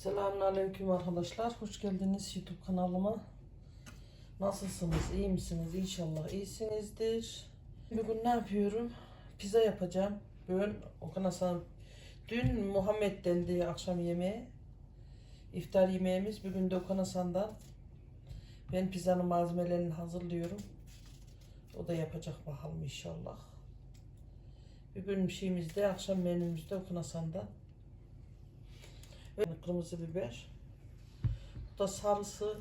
Selamünaleyküm arkadaşlar. Hoş geldiniz YouTube kanalıma. Nasılsınız? İyi misiniz? İnşallah iyisinizdir. Bugün ne yapıyorum? Pizza yapacağım. Bugün Okan Hasan dün Muhammed dendi akşam yemeği. İftar yemeğimiz bugün de Okan Hasan'dan. Ben pizzanın malzemelerini hazırlıyorum. O da yapacak bakalım inşallah. Bugün şeyimizde akşam menümüzde Okan Hasan'dan. Kırmızı biber. Bu da sarısı.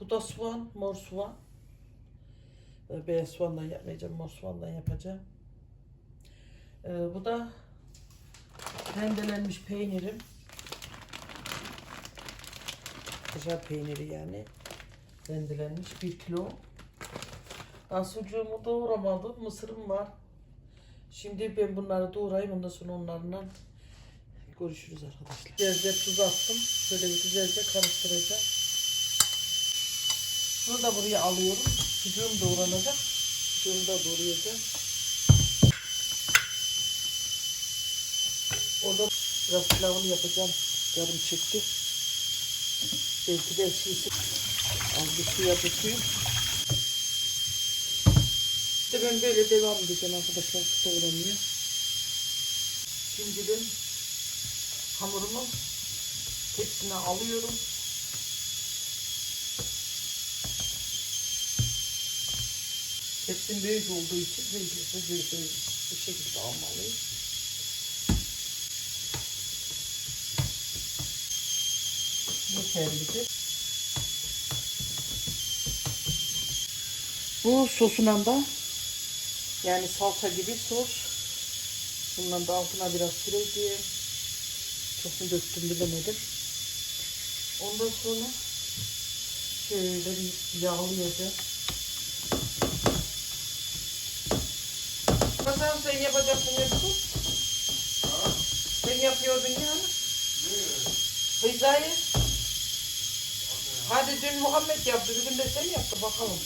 Bu da soğan, mor soğan. Ee, Beyaz soğandan yapmayacağım, mor soğandan yapacağım. Ee, bu da rendelenmiş peynirim. Kaşar peyniri yani. Rendelenmiş bir kilo. Daha sucuğumu doğramadım. Mısırım var. Şimdi ben bunları doğrayayım. Ondan sonra onlarla Görüşürüz arkadaşlar. Güzelce tuz attım. Şöyle bir güzelce karıştıracağım. Bunu da buraya alıyorum. Sucuğum doğranacak. Sucuğumu da doğrayacağım. Orada biraz pilavını yapacağım. Yarım çekti. Belki de şeysi az bir suya dökeyim. İşte ben böyle devam edeceğim arkadaşlar. Doğranıyor. Şimdi ben hamurumu tepsine alıyorum. Tepsim büyük olduğu için böyle böyle bu şekilde almalıyım. Yeterlidir. Bu sosuna da yani salça gibi sos. Bundan da altına biraz süreceğim. Mu döktüm bilemedim. Ondan sonra şöyle bir yağlayacağım. Hasan sen yapacaksın Mesut. Sen yapıyordun yani. Hıyzayı. Hadi dün Muhammed yaptı, bugün de sen yaptı bakalım.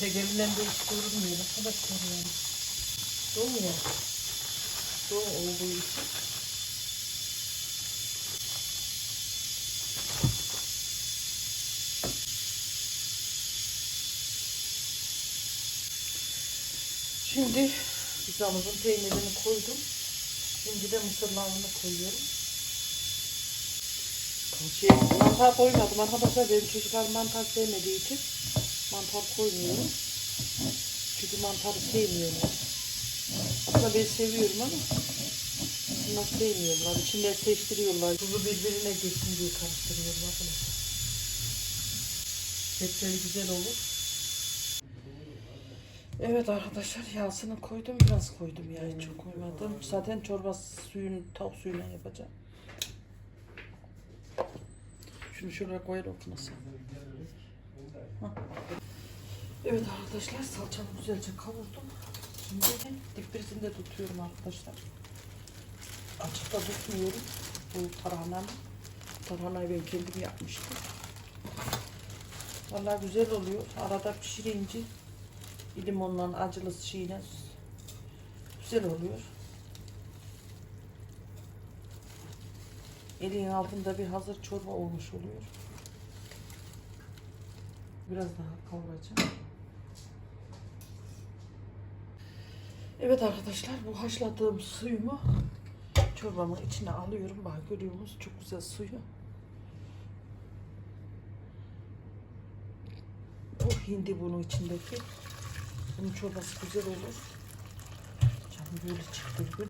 Tek elinden de hiç durmuyor arkadaşlar yani. Doğu ya. Doğu olduğu için. Şimdi pizzamızın peynirini koydum. Şimdi de mısırlarını koyuyorum. Şey, mantar koymadım arkadaşlar. Benim çocuklar mantar sevmediği için mantar koymuyorum. Çünkü mantarı sevmiyorlar. Aslında ben seviyorum ama bunlar sevmiyorlar. İçinde seçtiriyorlar. Tuzu birbirine geçsin diye karıştırıyorlar. Bakın. Etleri güzel olur. Evet arkadaşlar yağsını koydum. Biraz koydum yani çok koymadım. Zaten çorba suyunu tavuk suyuyla yapacağım. Şunu şuraya koyalım nasıl? Evet arkadaşlar salçamı güzelce kavurdum. Şimdi dip birisinde tutuyorum arkadaşlar. Açıkta tutmuyorum. Bu tarhanamı. Tarhanayı ben kendim yapmıştım. Vallahi güzel oluyor. Arada pişirince limonla acılı şeyine güzel oluyor. Elin altında bir hazır çorba olmuş oluyor. Biraz daha kavuracağım. Evet arkadaşlar bu haşladığım suyumu çorbamın içine alıyorum. Bak görüyorsunuz çok güzel suyu. Bu hindi bunun içindeki. Bunun çorbası güzel olur. Canım böyle çıktı.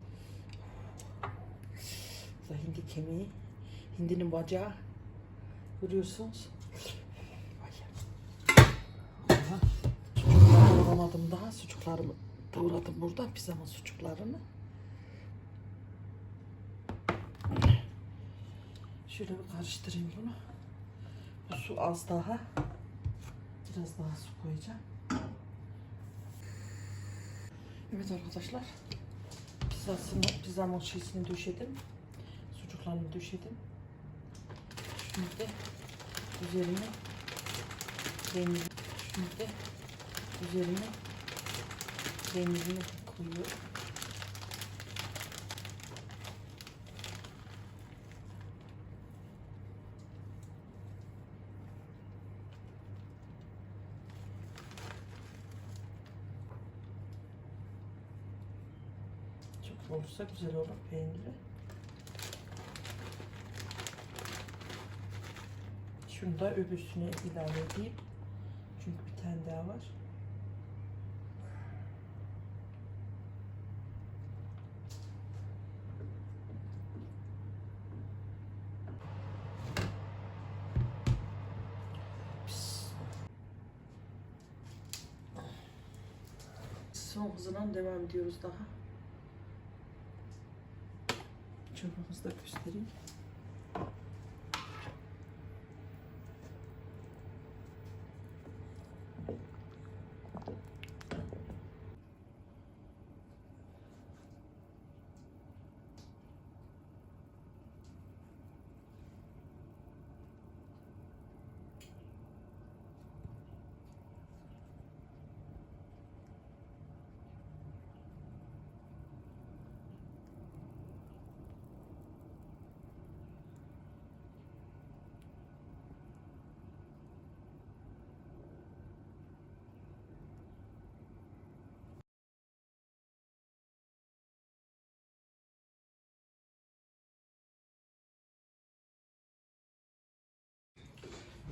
Bu da hindi kemiği. Hindinin bacağı. Görüyorsunuz. Vay. Aha. Sucukları doğramadım daha. Sucuklarımı doğradım burada. Pizzamın sucuklarını. Şöyle bir karıştırayım bunu. Bu su az daha. Biraz daha su koyacağım. Evet arkadaşlar. Pizzasını, pizzamın şeysini döşedim. Sucuklarını döşedim. Şimdi üzerine peynir, şimdi de Denizini koyuyor. Çok olursa güzel olur peyniri. Şunu da öbürsüne ilave edeyim. Çünkü bir tane daha var. Son hızından devam ediyoruz daha. Çorbamızı da göstereyim.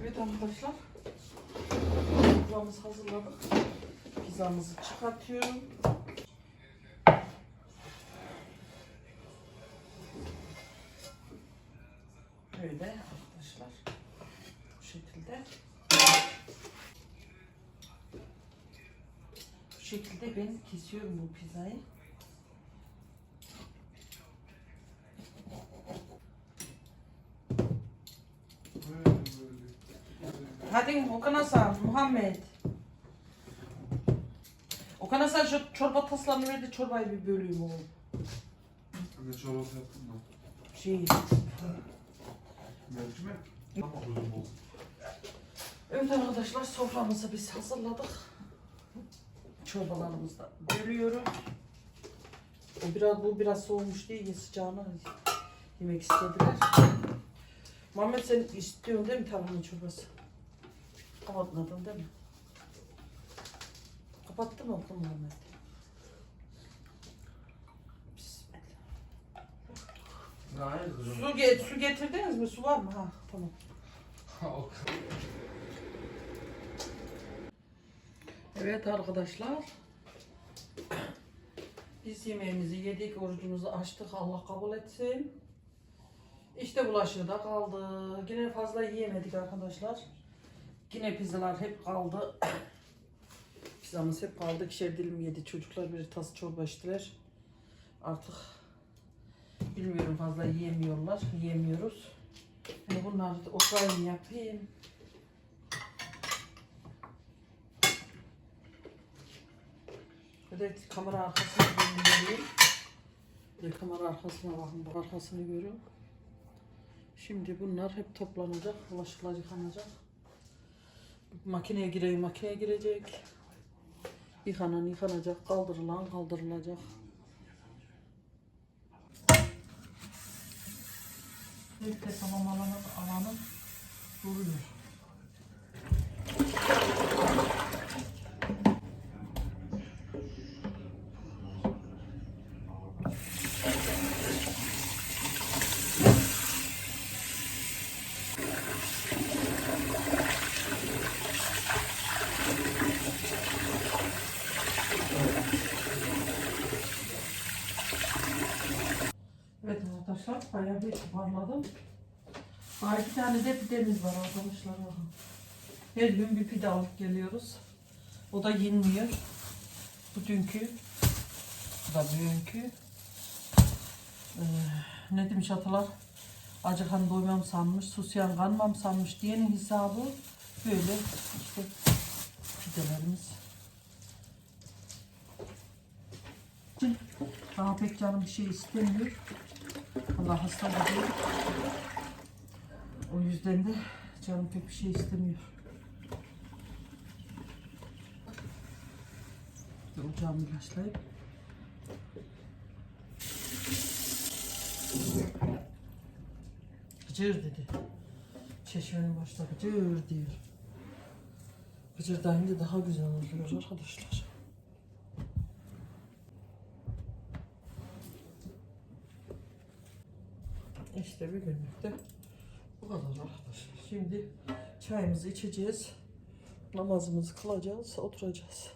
Evet arkadaşlar. Pizzamızı hazırladık. Pizzamızı çıkartıyorum. Böyle arkadaşlar. Bu şekilde. Bu şekilde ben kesiyorum bu pizzayı. Hadi Okan Hasan, Muhammed. Okan Hasan şu çorba taslarını ver de çorbayı bir böleyim oğlum. Ne çorbası yaptın mı? Şey, Mercimek. Ama kuzum oldu. evet arkadaşlar soframızı biz hazırladık. Çorbalarımızı da bölüyorum. O biraz, bu biraz soğumuş diye sıcağını yemek istediler. Muhammed sen istiyorsun değil mi tarhana çorbası? Kapatmadın değil mi? Kapattı mı Okan Muhammed? Hayır kızım. Su, get, su getirdiniz mi? Su var mı? Ha tamam. Evet arkadaşlar. Biz yemeğimizi yedik, orucumuzu açtık. Allah kabul etsin. İşte bulaşığı da kaldı. Yine fazla yiyemedik arkadaşlar. Yine pizzalar hep kaldı. Pizzamız hep kaldı. İkişer dilim yedi. Çocuklar bir tas çorba içtiler. Artık bilmiyorum fazla yiyemiyorlar. Yiyemiyoruz. Yani bunları oturayım yapayım. Evet kamera arkasına görüyorum. De kamera arkasına bakın. Bu arkasını görüyorum. Şimdi bunlar hep toplanacak. Bulaşıklar yıkanacak. Makineye gireyim, makineye girecek. Yıkanan yıkanacak, kaldırılan kaldırılacak. Hep de tamam alanı, alanı duruyor. Evet arkadaşlar bayağı bir toparladım. Daha iki tane de pidemiz var arkadaşlar. Her gün bir pide alıp geliyoruz. O da yenmiyor. Bu dünkü. Bu da bugünkü. Ee, ne demiş atalar? Acıkan doymam sanmış, susayan kanmam sanmış diyenin hesabı böyle işte pidelerimiz. Daha pek canım bir şey istemiyor. Allah hasta oluyor. O yüzden de canım pek bir şey istemiyor. Ocağımı ilaçlayıp Gıcır dedi. Çeşmenin başta gıcır diyor. Gıcırdayınca daha güzel oluyor arkadaşlar. İşte bir günlük bu kadar arkadaşlar. Şimdi çayımızı içeceğiz. Namazımızı kılacağız, oturacağız.